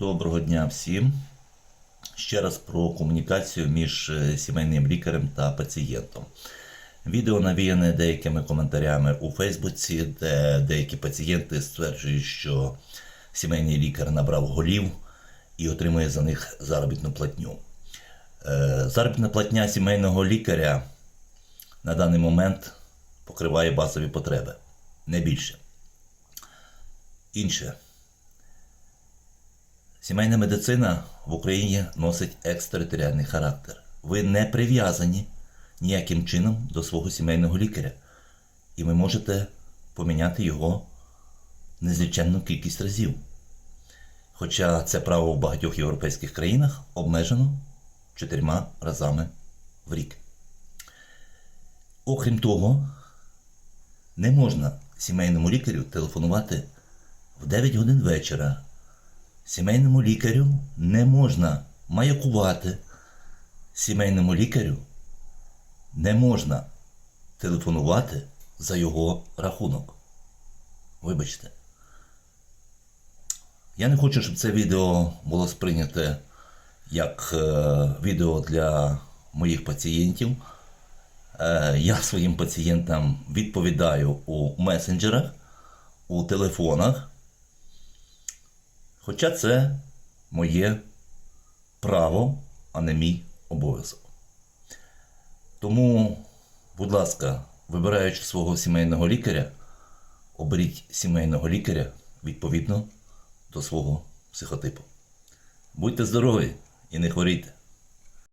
Доброго дня всім. Ще раз про комунікацію між е, сімейним лікарем та пацієнтом. Відео навіяне деякими коментарями у Фейсбуці, де деякі пацієнти стверджують, що сімейний лікар набрав голів і отримує за них заробітну платню. Е, Заробітна платня сімейного лікаря на даний момент покриває базові потреби, не більше. Інше. Сімейна медицина в Україні носить екстериторіальний характер. Ви не прив'язані ніяким чином до свого сімейного лікаря, і ви можете поміняти його незліченну кількість разів. Хоча це право в багатьох європейських країнах обмежено чотирма разами в рік. Окрім того, не можна сімейному лікарю телефонувати в 9 годин вечора. Сімейному лікарю не можна маякувати. Сімейному лікарю не можна телефонувати за його рахунок. Вибачте. Я не хочу, щоб це відео було сприйняте як е, відео для моїх пацієнтів. Е, я своїм пацієнтам відповідаю у месенджерах, у телефонах. Хоча це моє право, а не мій обов'язок. Тому, будь ласка, вибираючи свого сімейного лікаря, оберіть сімейного лікаря відповідно до свого психотипу. Будьте здорові і не хворійте!